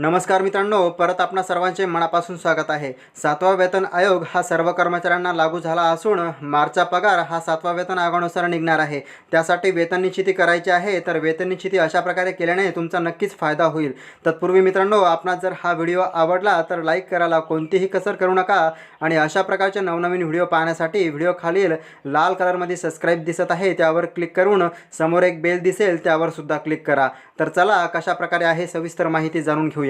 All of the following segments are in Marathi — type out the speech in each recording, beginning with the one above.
नमस्कार मित्रांनो परत आपणा सर्वांचे मनापासून स्वागत आहे. सातवा वेतन आयोग हा सर्व कर्मचाऱ्यांना लागू झाला असून मार्चचा पगार हा सातवा वेतन आयोगानुसार निघणार आहे. त्यासाठी वेतन निश्चिती करायची आहे तर वेतन निश्चिती अशा प्रकारे केल्याने तुमचा नक्कीच फायदा होईल. तत्पूर्वी मित्रांनो आपणास जर हा व्हिडिओ आवडला तर लाईक करायला कोणतीही कसर करू नका आणि अशा प्रकारचे नवनवीन व्हिडिओ पाहण्यासाठी व्हिडिओ खालील लाल कलरमध्ये सबस्क्राईब दिसत आहे त्यावर क्लिक करून समोर एक बेल दिसेल त्यावर सुद्धा क्लिक करा. तर चला कशा प्रकारे आहे सविस्तर माहिती जाणून घेऊया.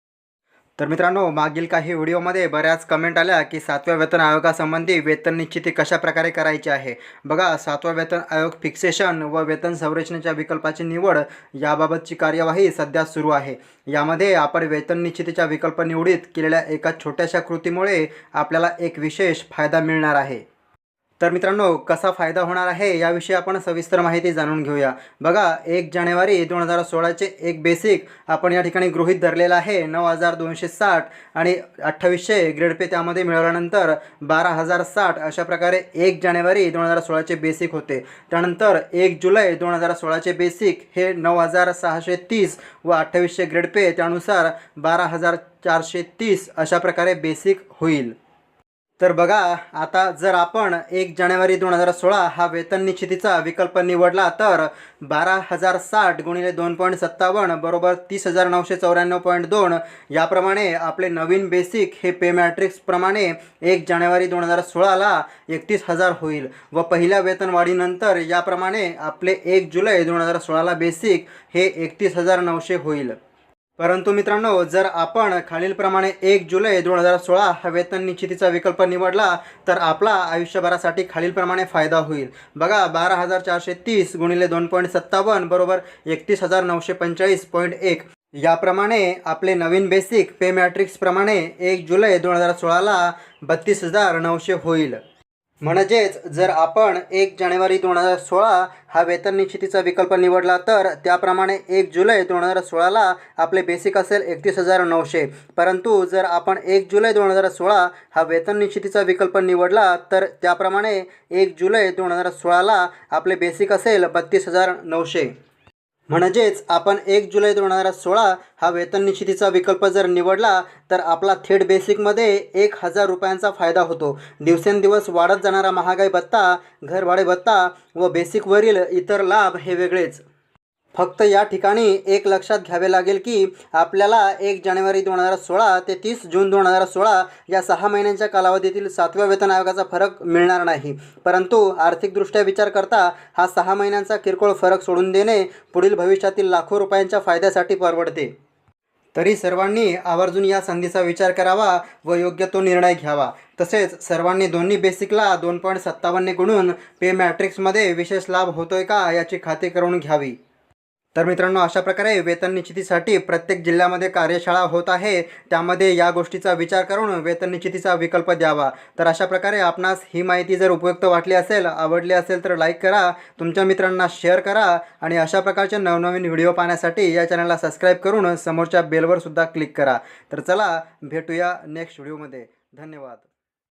तर मित्रांनो मागील काही व्हिडिओमध्ये बऱ्याच कमेंट आल्या की सातव्या वेतन आयोगासंबंधी वेतन निश्चिती कशा प्रकारे करायची आहे? बघा सातवा वेतन आयोग फिक्सेशन व वेतन संरचनेच्या विकल्पाची निवड याबाबतची कार्यवाही सध्या सुरू आहे. यामध्ये आपण वेतन निश्चितीच्या विकल्प निवडीत केलेल्या एका छोट्याशा कृतीमुळे आपल्याला एक विशेष फायदा मिळणार आहे. तर मित्रांनो कसा फायदा होणार आहे याविषयी आपण सविस्तर माहिती जाणून घेऊया. बघा एक जानेवारी दोन हजार सोळाचे एक बेसिक आपण या ठिकाणी गृहित धरलेलं आहे. नऊ हजार दोनशे साठ आणि अठ्ठावीसशे ग्रेड पे त्यामध्ये मिळवल्यानंतर बारा हजार साठ अशा प्रकारे एक जानेवारी दोन हजार सोळाचे बेसिक होते. त्यानंतर एक जुलै दोन हजार सोळाचे बेसिक हे नऊ हजार सहाशे तीस व अठ्ठावीसशे ग्रेड पे त्यानुसार बारा हजार चारशे तीस अशा प्रकारे बेसिक होईल. तर बघा आता जर आपण एक जानेवारी दोन हजार सोळा हा वेतन निश्चितीचा विकल्प निवडला तर बारा हजार साठ गुणिले दोन पॉईंट सत्तावन्न बरोबर तीस हजार नऊशे चौऱ्याण्णव पॉईंट दोन याप्रमाणे आपले नवीन बेसिक हे पे मॅट्रिक्सप्रमाणे एक जानेवारी दोन हजार सोळाला एकतीस हजार होईल. व पहिल्या वेतनवाढीनंतर याप्रमाणे आपले एक जुलै दोन हजार सोळाला बेसिक हे एकतीस हजार नऊशे होईल. परंतु मित्रांनो जर आपण खालीलप्रमाणे एक जुलै दोन हजार सोळा हा वेतन निश्चितीचा विकल्प निवडला तर आपला आयुष्यभरासाठी खालीलप्रमाणे फायदा होईल. बघा बारा हजार चारशे तीस गुणिले दोन पॉईंट सत्तावन्न बरोबर एकतीस हजार नऊशे पंचेचाळीस पॉईंट एक. याप्रमाणे आपले नवीन बेसिक पे मॅट्रिक्सप्रमाणे एक जुलै दोन हजार सोळाला बत्तीस हजार नऊशे होईल. म्हणजेच जर आपण एक जानेवारी दोन हजार सोळा हा वेतन निश्चितीचा विकल्प निवडला तर त्याप्रमाणे एक जुलै दोन हजार सोळाला आपले बेसिक असेल एकतीस हजार नऊशे. परंतु जर आपण एक जुलै दोन हजार सोळा हा वेतन निश्चितीचा विकल्प निवडला तर त्याप्रमाणे एक जुलै दोन हजार सोळाला आपले बेसिक असेल बत्तीस हजार नऊशे. म्हणजेच आपण एक जुलै दोन हजार सोळा हा वेतन निश्चितीचा विकल्प जर निवडला तर आपला थेट बेसिकमध्ये एक हजार रुपयांचा फायदा होतो. दिवसेंदिवस वाढत जाणारा महागाई भत्ता घरभाडे भत्ता व बेसिकवरील इतर लाभ हे वेगळेच. फक्त या ठिकाणी एक लक्षात घ्यावे लागेल की आपल्याला एक जानेवारी दोन हजार सोळा ते तीस जून दोन हजार सोळा या सहा महिन्यांच्या कालावधीतील सातव्या वेतन आयोगाचा फरक मिळणार नाही. परंतु आर्थिकदृष्ट्या विचार करता हा सहा महिन्यांचा किरकोळ फरक सोडून देणे पुढील भविष्यातील लाखो रुपयांच्या फायद्यासाठी परवडते. तरी सर्वांनी आवर्जून या संधीचा विचार करावा व योग्य तो निर्णय घ्यावा. तसेच सर्वांनी दोन्ही बेसिकला दोन पॉईंट सत्तावन्न गुणून पे मॅट्रिक्समध्ये विशेष लाभ होतोय का याची खात्री करून घ्यावी. तर मित्रांनो अशा प्रकारे वेतन निश्चितीसाठी प्रत्येक जिल्ह्यामध्ये कार्यशाळा होत आहे. त्यामध्ये या गोष्टीचा विचार करून वेतन निश्चितीचा विकल्प द्यावा. तर अशा प्रकारे आपणास ही माहिती जर उपयुक्त वाटली असेल आवडली असेल तर लाईक करा तुमच्या मित्रांना शेअर करा आणि अशा प्रकारचे नवनवीन व्हिडिओ पाहण्यासाठी या चॅनलला सबस्क्राईब करून समोरच्या बेलवर सुद्धा क्लिक करा. तर चला भेटूया नेक्स्ट व्हिडिओमध्ये. धन्यवाद.